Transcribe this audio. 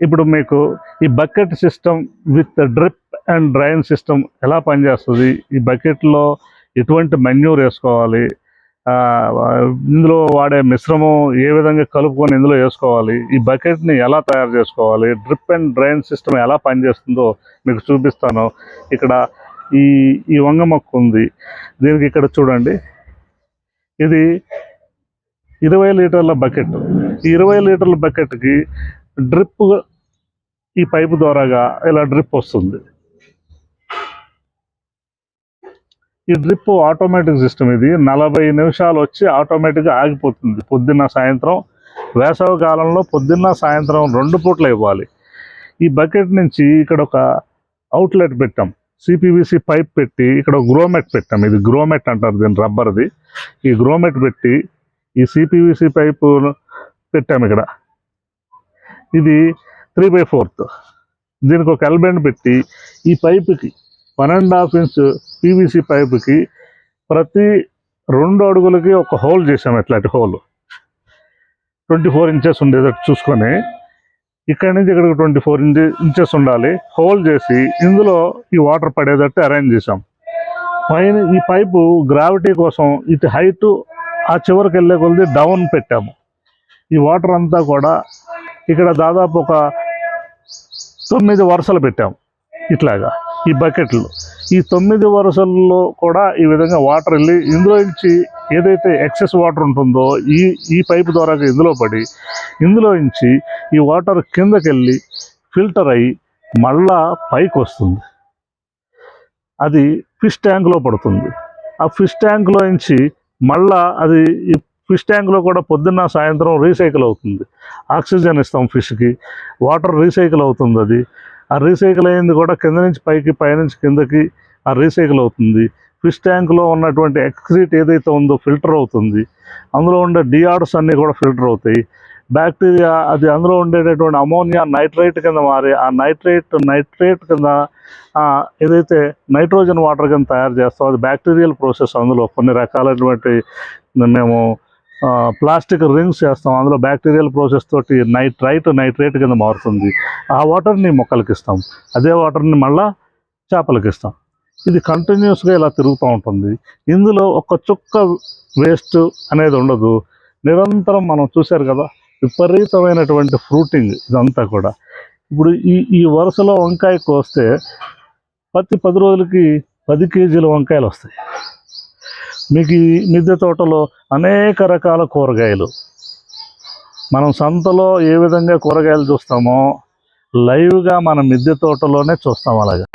ఇప్పుడు మీకు ఈ bucket system with drip and drain system ఎలా పనిచేస్తుంది? ఈ బకెట్లో ఎటువంటి మెన్యూర్ వేసుకోవాలి? ఆ, ఇందులో వాడే మిశ్రమం ఏ విధంగా కలుపుకొని ఇందులో వేసుకోవాలి? ఈ బకెట్ని ఎలా తయారు చేసుకోవాలి? డ్రిప్ అండ్ డ్రైన్ సిస్టమ్ ఎలా పనిచేస్తుందో మీకు చూపిస్తాను. ఇక్కడ ఈ ఈ వంగ మొక్క ఉంది. దీనికి ఇక్కడ చూడండి. ఇది ఇరవై లీటర్ల బకెట్. ఈ ఇరవై లీటర్ల బకెట్కి డ్రిప్ ఈ పైపు ద్వారాగా ఇలా డ్రిప్ వస్తుంది. ఈ డ్రిప్ ఆటోమేటిక్ సిస్టమ్ ఇది. నలభై నిమిషాలు వచ్చి ఆటోమేటిక్గా ఆగిపోతుంది. పొద్దున్న సాయంత్రం వేసవి కాలంలో పొద్దున్న సాయంత్రం రెండు పూటలు ఇవ్వాలి. ఈ బకెట్ నుంచి ఇక్కడ ఒక అవుట్లెట్ పెట్టాం. సిపివిసి పైప్ పెట్టి ఇక్కడ గ్రోమెట్ పెట్టాం. ఇది గ్రోమెట్ అంటారు దీని రబ్బర్ది. ఈ గ్రోమెట్ పెట్టి ఈ సిపివిసి పైపు పెట్టాము ఇక్కడ. ఇది త్రీ బై ఫోర్త్ దీనికి ఒక ఎల్బెండ్ పెట్టి ఈ పైపుకి one and half inch PVC పైపుకి ప్రతి రెండు అడుగులకి ఒక హోల్ చేసాం ఇట్లాంటి హోల్ ట్వంటీ ఫోర్ ఇంచెస్ ఉండేటట్టు చూసుకొని ఇక్కడ నుంచి ఇక్కడికి ట్వంటీ ఫోర్ ఇంచెస్ ఉండాలి. హోల్ చేసి ఇందులో ఈ వాటర్ పడేటట్టు అరేంజ్ చేసాం పైన ఈ పైపు గ్రావిటీ కోసం ఇటు హైట్ ఆ చివరికి వెళ్ళే కొలది డౌన్ పెట్టాము. ఈ వాటర్ అంతా కూడా ఇక్కడ దాదాపు ఒక తొమ్మిది వరుసలు పెట్టాం ఇట్లాగా ఈ బకెట్లు. ఈ తొమ్మిది వరుసల్లో కూడా ఈ విధంగా వాటర్ వెళ్ళి ఇందులో నుంచి ఏదైతే ఎక్సెస్ వాటర్ ఉంటుందో ఈ ఈ పైపు ద్వారా ఇందులో పడి ఇందులో నుంచి ఈ వాటర్ కిందకి వెళ్ళి ఫిల్టర్ అయ్యి మళ్ళా పైకి వస్తుంది అది ఫిష్ ట్యాంక్లో పడుతుంది. ఆ ఫిష్ ట్యాంక్లో నుంచి మళ్ళా అది ఈ ఫిష్ ట్యాంక్లో కూడా పొద్దున్న సాయంత్రం రీసైకిల్ అవుతుంది. ఆక్సిజన్ ఇస్తాం ఫిష్కి వాటర్ రీసైకిల్ అవుతుంది అది. ఆ రీసైకిల్ అయింది కూడా కింద నుంచి పైకి పైనుంచి కిందకి ఆ రీసైకిల్ అవుతుంది. ఫిష్ ట్యాంక్లో ఉన్నటువంటి ఎక్స్క్రీట్ ఏదైతే ఉందో ఫిల్టర్ అవుతుంది. అందులో ఉండే డిఆర్డ్స్ అన్నీ కూడా ఫిల్టర్ అవుతాయి. బ్యాక్టీరియా అది అందులో ఉండేటటువంటి అమోనియా నైట్రేట్ కింద మారి ఆ నైట్రేట్ నైట్రేట్ కింద ఏదైతే నైట్రోజన్ వాటర్ కింద తయారు చేస్తాం అది బ్యాక్టీరియల్ ప్రాసెస్ అందులో. కొన్ని రకాలైనటువంటి మేము ప్లాస్టిక్ రింగ్స్ చేస్తాం అందులో బ్యాక్టీరియల్ ప్రాసెస్ తోటి నైట్రైట్ నైట్రేట్ కింద మారుతుంది. ఆ వాటర్ని మొక్కలకి ఇస్తాం. అదే వాటర్ని మళ్ళా చేపలకి ఇస్తాం. ఇది కంటిన్యూస్గా ఇలా తిరుగుతూ ఉంటుంది. ఇందులో ఒక చుక్క వేస్ట్ అనేది ఉండదు. నిరంతరం మనం చూశారు కదా విపరీతమైనటువంటి ఫ్రూటింగ్ ఇదంతా కూడా. ఇప్పుడు ఈ ఈ వరుసలో వంకాయ కోస్తే ప్రతి పది రోజులకి పది కేజీల వంకాయలు వస్తాయి. మీకు ఈ మిద్దె తోటలో అనేక రకాల కూరగాయలు. మనం సంతలో ఏ విధంగా కూరగాయలు చూస్తామో లైవ్గా మన మిద్దె తోటలోనే చూస్తాం అలాగా.